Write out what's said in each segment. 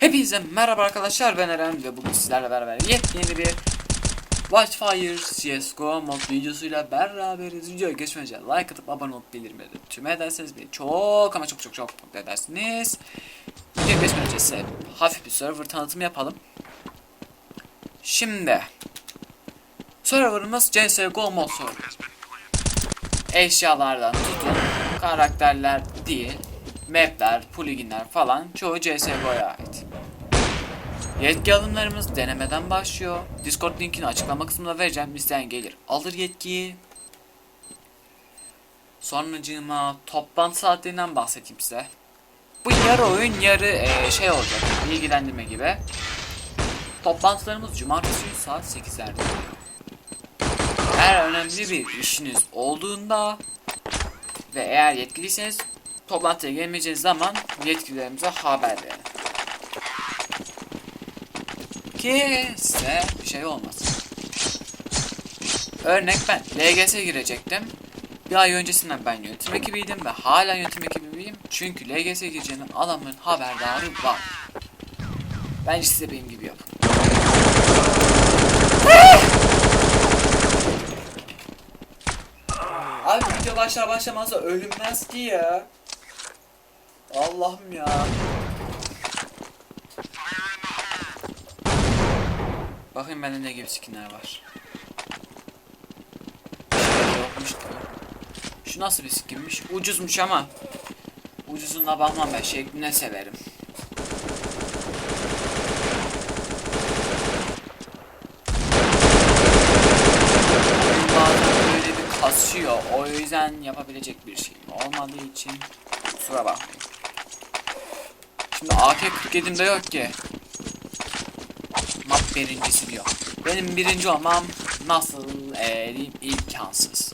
Hepinize merhaba arkadaşlar ben Eren ve bugün sizlerle beraber yepyeni bir Watchfire CSGO mod videosuyla beraberiz. Videoya geçmeden like atıp abone olup bildirimleri tüm ederseniz beni çok ama çok çok çok mutlu edersiniz. Videoya geçmeden önce size hafif bir server tanıtımı yapalım. Şimdi serverımız CSGO mod server. Eşyalardan tutun karakterler değil mapler, pluginler falan çoğu CSGO'ya ait. Yetki alımlarımız denemeden başlıyor. Discord linkini açıklama kısmına vereceğim. İsteyen gelir alır yetkiyi. Sonracığıma toplantı saatlerinden bahsedeyim size. Bu yarı oyun yarı eee, şey olacak bilgilendirme gibi. Toplantılarımız cumartesi günü saat 8'lerde oluyor. Eğer önemli bir işiniz olduğunda ve eğer yetkiliyseniz toplantıya gelmeyeceğiniz zaman yetkililerimize haber verin. Ki size bir şey olmasın. Örnek ben LGS'e girecektim. Bir ay öncesinden ben yönetim ekibiydim ve hala yönetim ekibiyim. Çünkü LGS'e gireceğinden adamların haberdarı var. Bence size benim gibi yapın. Abi video başlar başlamaz da ölünmez ki ya. Allah'ım ya. Bakayım bende ne gibi skinler var. Şu nasıl bir skinmiş? Ucuzmuş ama. Ucuzuna bakmam ben şekline severim. Böyle bir kasıyor. O yüzden yapabilecek bir şey olmadığı için kusura bakmayın. Şimdi AK-47'imde yok ki. Birincisi yok. Benim birinci olmam nasıl diyeyim imkansız.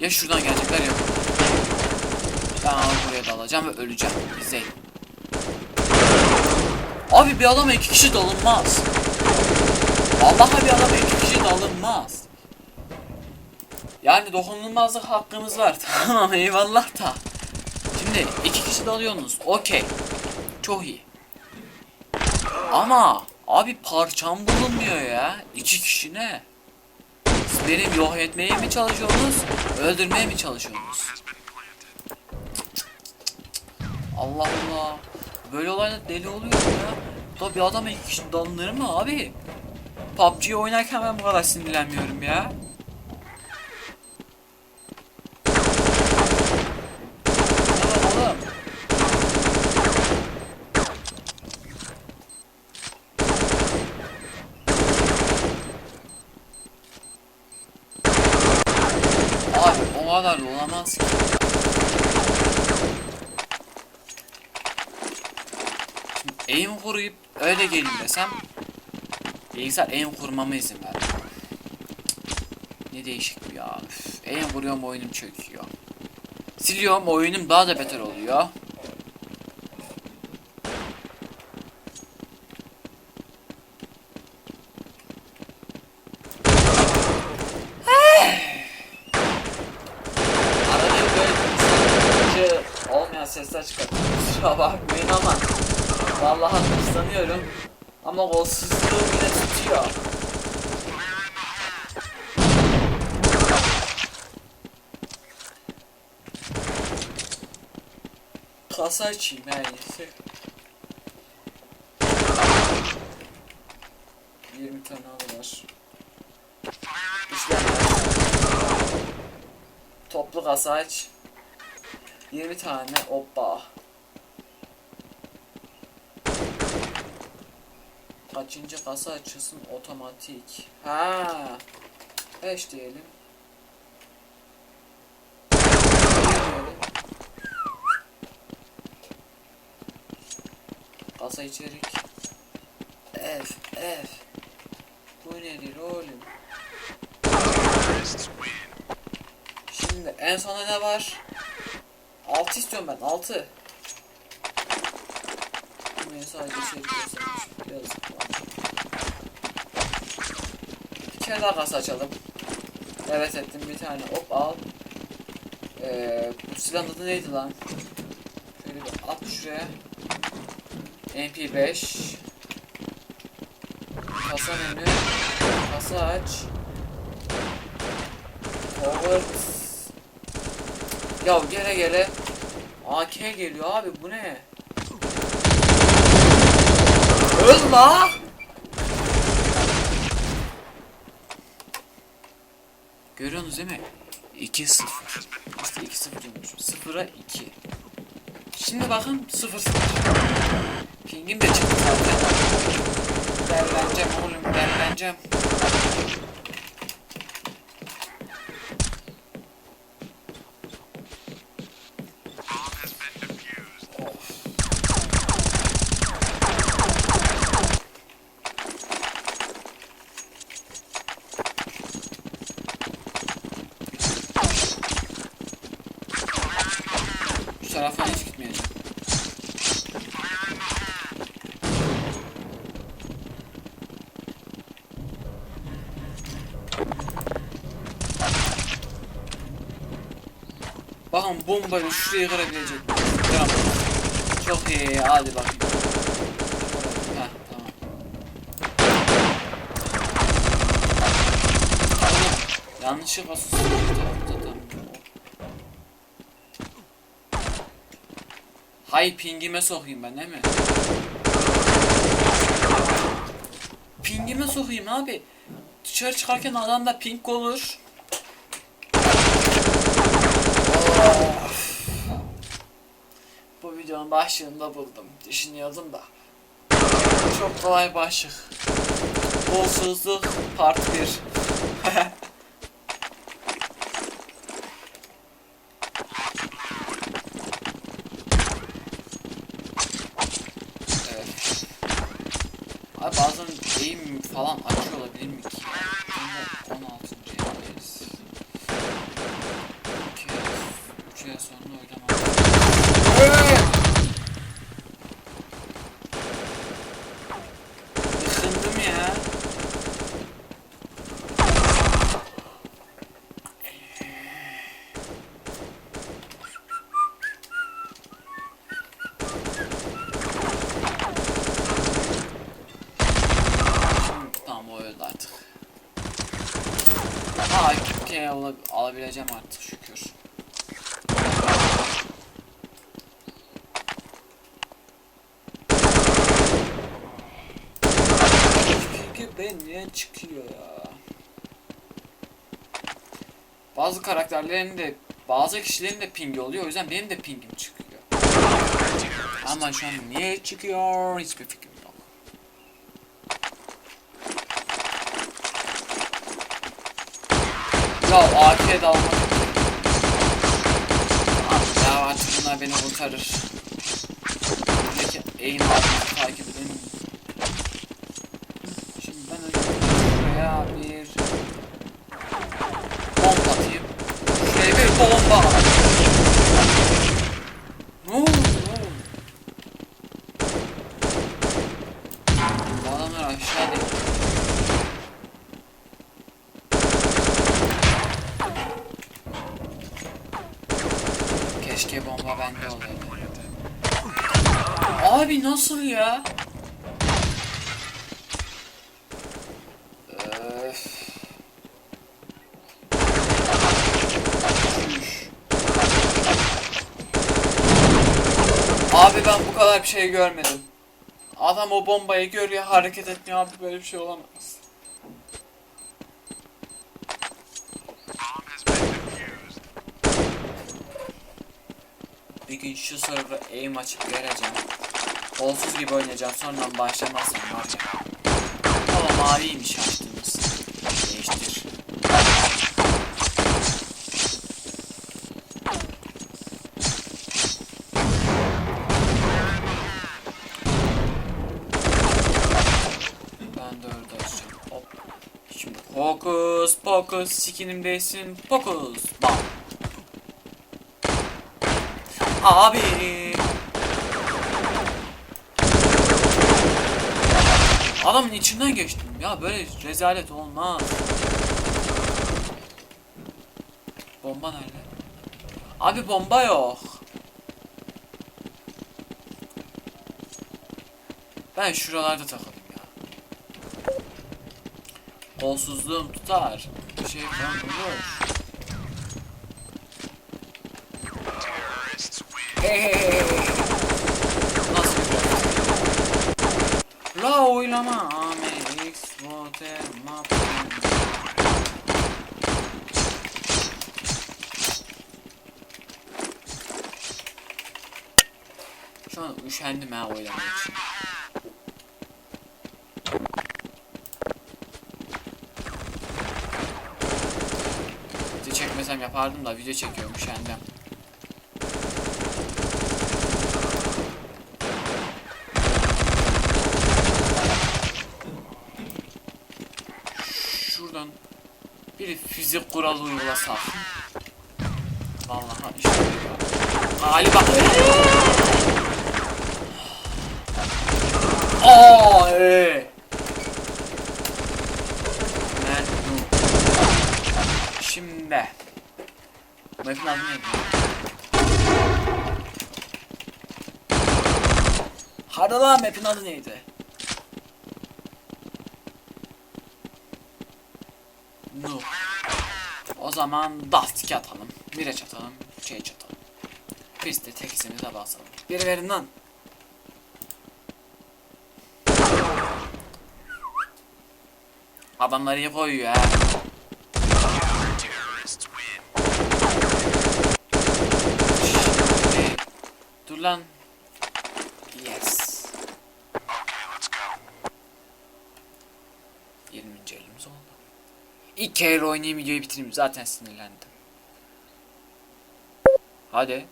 Ya şuradan gelecekler ya. Ben buraya dalacağım ve öleceğim. İzleyin. Abi bir adama iki kişi dalınmaz. Vallahi bir adama iki kişi dalınmaz. Yani dokunulmazlık hakkımız var. Tamam eyvallah da. Şimdi iki kişi dalıyorsunuz. Okey. Çok iyi. Ama abi parçam bulunmuyor ya. İki kişi ne? Siz benim yok etmeye mi çalışıyorsunuz? Öldürmeye mi çalışıyorsunuz? Allah Allah. Böyle olaylar deli oluyor ya. Da bir adama iki kişi dalınır mı abi? PUBG oynarken ben bu kadar sinirlenmiyorum ya. Tamam oğlum. Abi o olamaz ki. Kuruyup öyle gelin desem bilgisayar aim kurmama izin ver. Ne değişik bu ya. Üf, aim kuruyorum oyunum çöküyor. Siliyorum oyunum daha da beter oluyor. Arada bir böyle insancı sesler çıkartıyor. Kusura bakmayın ama vallahi hırslanıyorum. Ama golsuzluğum yine tutuyor. Kasa açayım en iyisi. 20 tane alırlar. İşlemler. Toplu kasa aç. 20 tane hoppa. Kaçıncı kasa açılsın otomatik. Ha. 5 diyelim. Diyelim. Kasa içerik. F F. Bu nedir oğlum? Şimdi en sona ne var? 6 istiyorum ben 6. Buraya sadece şey göstermiş. Bir kere daha kasa açalım. Evet ettim bir tane. Hop al. Ee, bu silahın adı neydi lan? Şöyle bir at şuraya. MP5 Kasa menü Kasa aç Forward Ya gele gele AK geliyor abi bu ne? Öl la! Görüyorsunuz değil mi? 2-0 İşte 2-0 diyormuşum 0'a 2 Şimdi bakın 0 0 Pingim de çıktı zaten Derleneceğim oğlum derleneceğim tarafa hiç gitmeyeceğim. Bakın bombayı şuraya kırabilecek. Tamam. Çok iyi hadi bakayım. Heh tamam. Oğlum, Yanlışlıkla sus. Tamam tamam. Hay pingime sokayım ben değil mi? Pingime sokayım abi. Dışarı çıkarken adamda ping olur. Bu videonun başlığında buldum. Düşünüyordum da. Çok kolay başlık. Bolsuzluk part 1. Evet. Abi bazen eğim falan açıyor olabilir mi ki? Bunda 16. yerdeyiz. 2 3 ay sonra oynamam. Isındım ya. Şimdi tamam o öldü artık. Ha AK al alabileceğim artık şükür. Çünkü ben niye çıkıyor ya? Bazı karakterlerin de bazı kişilerin de pingi oluyor o yüzden benim de pingim çıkıyor. Ama şu an niye çıkıyor hiçbir fikrim yok. Ya AK'ye dalmak. Ya artık bunlar beni kurtarır. Altını takip 错吧？Kadar bir şey görmedim. Adam o bombayı görüyor hareket etmiyor abi böyle bir şey olamaz. Bir gün şu server aim açıp vereceğim. Olsuz gibi oynayacağım sonradan başlamazsam var ya. Ama maviymiş açtığımız. Değiştir. Ben de öyle açacağım. Hop. Şimdi fokus fokus sikinimdesin fokus. Bam. Abi. Adamın içinden geçtim ya böyle rezalet olmaz. Bomba nerede? Abi bomba yok. Ben şuralarda takılayım ya. Kolsuzluğum tutar. Bir şey falan olur. Hey hey hey. Nasıl bir? La oylama. AMX Vote Map. Şu an üşendim ha oylamak için. Video çekmesem yapardım da video çekiyorum üşendim. Şuradan bir fizik kuralı uygulasak. Vallahi işte ya. Ali bak. Aa, ee. Ben bu. Şimdi. Adı neydi? Hadi lan map'in adı neydi? No. O zaman Dust 2 atalım. Miraç atalım. Şey atalım. Biz de tek isimize basalım. Bir verin lan. Adamları koyuyor ha. Şimdi- Dur lan. Yes. 20. elimiz oldu. İlk kere oynayayım videoyu bitireyim zaten sinirlendim. Hadi.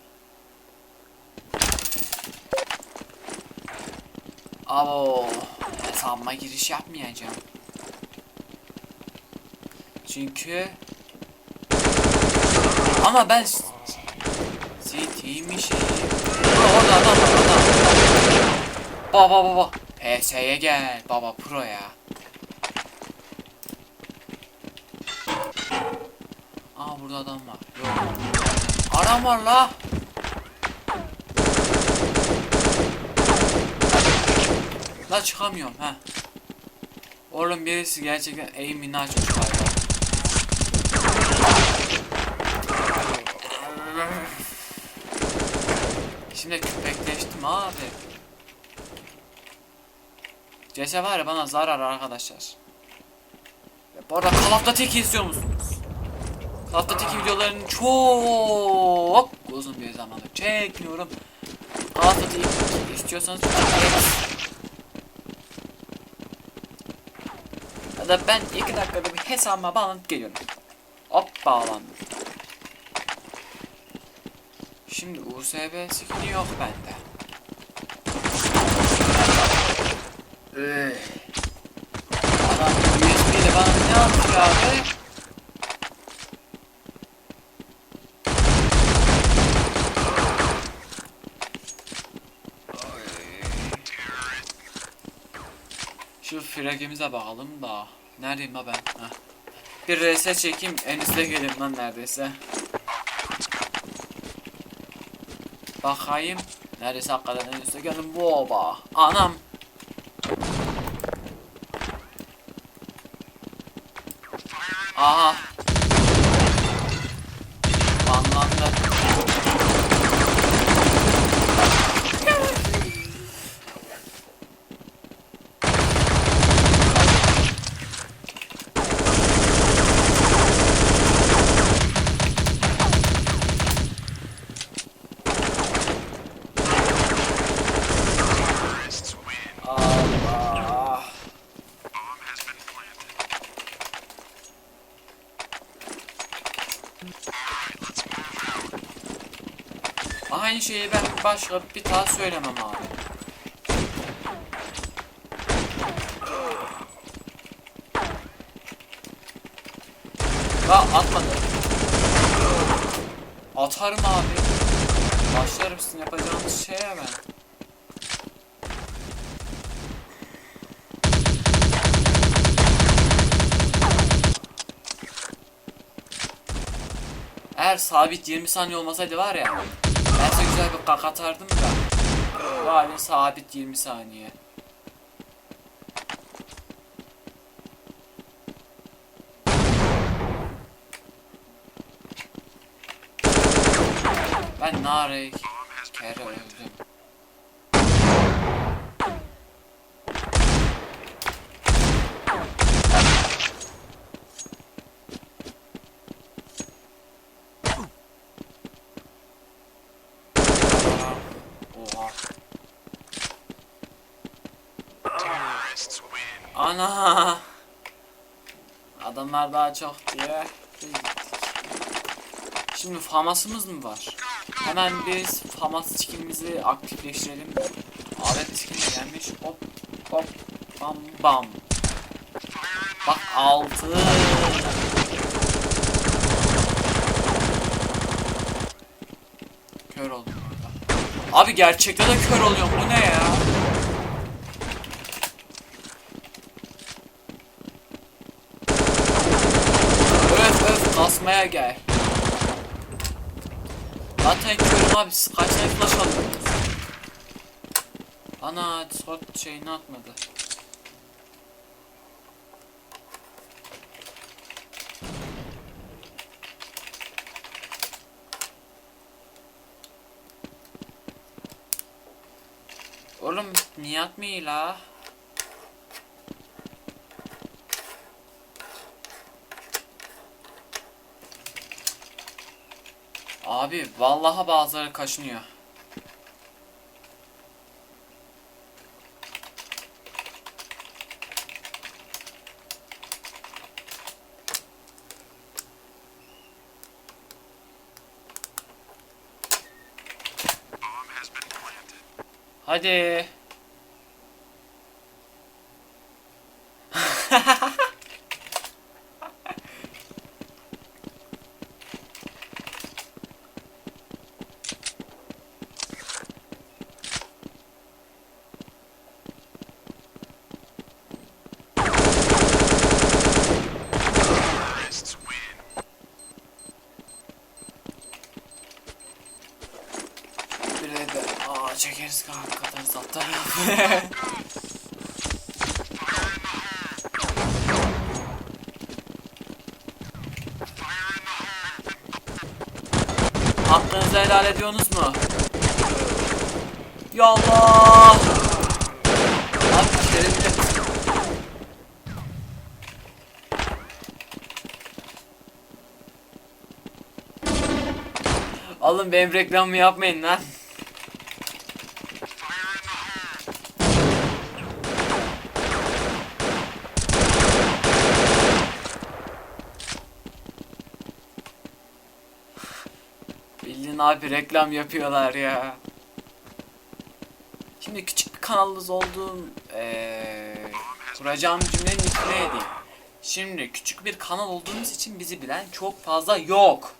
Abo hesabıma giriş yapmayacağım. Çünkü ama ben CT'mi şey orada adam var adam. Baba baba PS'ye gel baba pro ya. Aa burada adam var. Yok. Adam var la. La çıkamıyorum ha. Oğlum birisi gerçekten aim'ini açmış galiba. Şimdi köpekleştim abi. CS var ya bana zarar arkadaşlar. Bu arada Call of istiyor musunuz? Call of Duty videolarını çok uzun bir zamandır çekmiyorum. Call of Duty istiyorsanız Ya da ben iki dakikada bir hesabıma bağlanıp geliyorum. Hop bağlandım. Şimdi USB skin'i yok bende. Adam USB ile bana ne yapıyor abi? Şu fragimize bakalım da. Neredeyim la ben? Heh. Bir RS çekeyim en üste gelin lan neredeyse. Bakayım. Neredeyse hakikaten en üste gelin. Boba. Anam. Aha. Banlandı. Allah. Aynı şeyi ben başka bir daha söylemem abi. Ya atmadı. Atarım abi. Başlarım sizin yapacağınız şeye ben. Eğer sabit 20 saniye olmasaydı var ya. Güzel bir kak atardım da. Bu halin sabit 20 saniye. Ben nare Ana. Adamlar daha çok diye. Şimdi famasımız mı var? Hemen biz famas skinimizi aktifleştirelim. Alet skin gelmiş. Hop hop bam bam. Bak altı. Kör oldum orada. Abi gerçekte de kör oluyorum. Bu ne ya? Öf kasmaya gel. Zaten körüm abi kaç tane flash alıyorsunuz? Ana Discord şeyini atmadı. Oğlum niye atmıyor la? Abi vallahi bazıları kaşınıyor. Hadi. Bir de aa çekeriz kanka hakikaten sat taraf. Helal ediyorsunuz mu? Ya Allah! Abi şerefli. Alın benim reklamımı yapmayın lan. Abi reklam yapıyorlar ya. Şimdi küçük bir kanalınız olduğum eee kuracağım cümlenin neydi? Şimdi küçük bir kanal olduğumuz için bizi bilen çok fazla yok.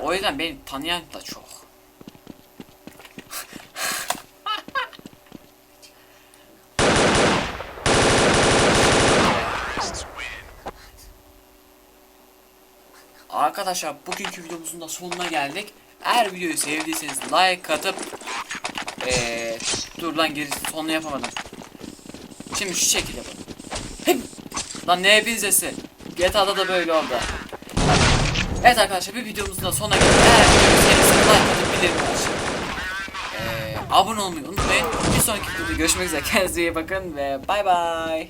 O yüzden beni tanıyan da çok. Arkadaşlar bugünkü videomuzun da sonuna geldik. Eğer videoyu sevdiyseniz like atıp ee, dur lan gerisi sonunu yapamadım. Şimdi şu şekilde yapalım. Lan ne hepinizdesi? GTA'da da böyle oldu. Evet arkadaşlar bir videomuzun da sonuna geldik. Eğer videoyu sevdiyseniz like atıp bildirimleri açın. Ee, abone olmayı unutmayın. Bir sonraki videoda görüşmek üzere. Kendinize iyi bakın ve bay bay.